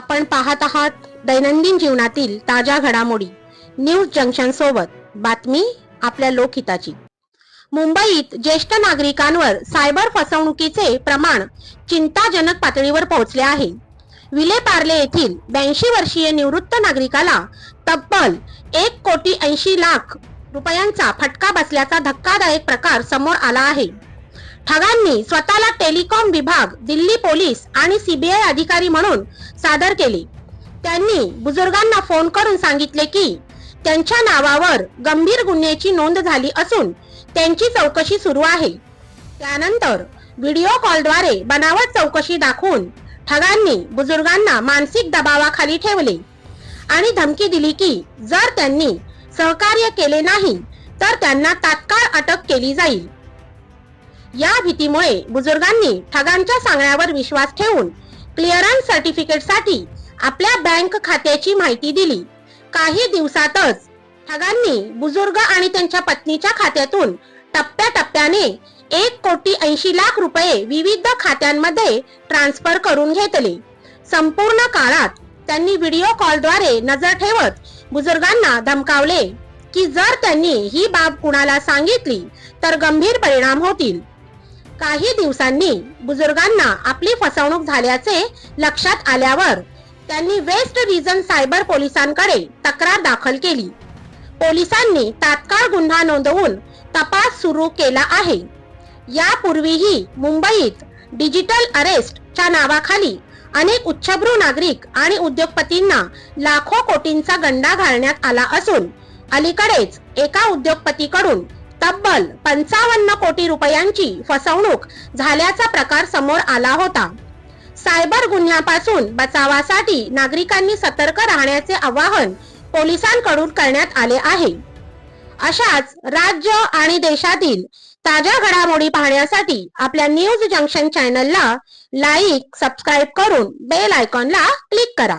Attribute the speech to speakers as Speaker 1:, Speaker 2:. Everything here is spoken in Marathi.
Speaker 1: आपण पाहत आहात दैनंदिन जीवनातील ताज्या घडामोडी. न्यूज जंक्शन सोबत बातमी आपल्या लोकहिताची. मुंबईत ज्येष्ठ नागरिकांवर सायबर फसवणुकीचे प्रमाण चिंताजनक पातळीवर पोहोचले आहे. विलेपार्ले येथील ब्याऐंशी वर्षीय निवृत्त नागरिकाला तब्बल एक कोटी ऐंशी लाख रुपयांचा फटका बसल्याचा धक्कादायक प्रकार समोर आला आहे. ठगांनी स्वतःला टेलिकॉम विभाग दिल्ली पोलीस आणि सीबीआय अधिकारी म्हणून सादर केले. त्यांनी बुजुर्गांना फोन करून सांगितले की त्यांच्या नावावर गंभीर गुन्ह्याची नोंद झाली असून त्यांची चौकशी सुरू आहे. त्यानंतर व्हिडिओ कॉलद्वारे बनावट चौकशी दाखवून ठगांनी बुजुर्गांना मानसिक दबावाखाली ठेवले आणि धमकी दिली की जर त्यांनी सहकार्य केले नाही तर त्यांना तात्काळ अटक केली जाईल. या भीतीमुळे बुजुर्गांनी ठगांच्या सांगण्यावर विश्वास ठेवून क्लिअरन्स सर्टिफिकेटसाठी आपल्या बँक खात्याची माहिती दिली. काही दिवसातच ठगांनी बुजुर्ग आणि त्यांच्या पत्नीच्या खात्यातून टप्प्याटप्प्याने एक कोटी ऐंशी लाख रुपये विविध खात्यांमध्ये ट्रान्सफर करून घेतले. संपूर्ण काळात त्यांनी व्हिडिओ कॉलद्वारे नजर ठेवत बुजुर्गांना धमकावले की जर त्यांनी ही बाब कुणाला सांगितली तर गंभीर परिणाम होतील. काही दिवसांनी बुजुर्गांना आपली फसवणूक झाल्याचे लक्षात आल्यावर त्यांनी वेस्ट रिजन सायबर पोलिसांकडे तक्रार दाखल केली. पोलिसांनी तात्काळ गुन्हा नोंदवून तपास सुरू केला आहे. यापूर्वीही मुंबईत डिजिटल अरेस्टच्या नावाखाली अनेक उच्चभ्रू नागरिक आणि उद्योगपतींना लाखो कोटींचा गंडा घालण्यात आला असून अलीकडेच एका उद्योगपतीकडून तब्बल पंचावन्न कोटी रुपयांची फसवणूक झाल्याचा प्रकार समोर आला होता. सायबर गुन्ह्यापासून बचावासाठी नागरिकांनी सतर्क राहण्याचे आवाहन पोलिसांकडून करण्यात आले आहे. अशाच राज्य आणि देशातील ताज्या घडामोडी पाहण्यासाठी आपल्या न्यूज जंक्शन चॅनलला लाईक सबस्क्राईब करून बेल आयकॉनला क्लिक करा.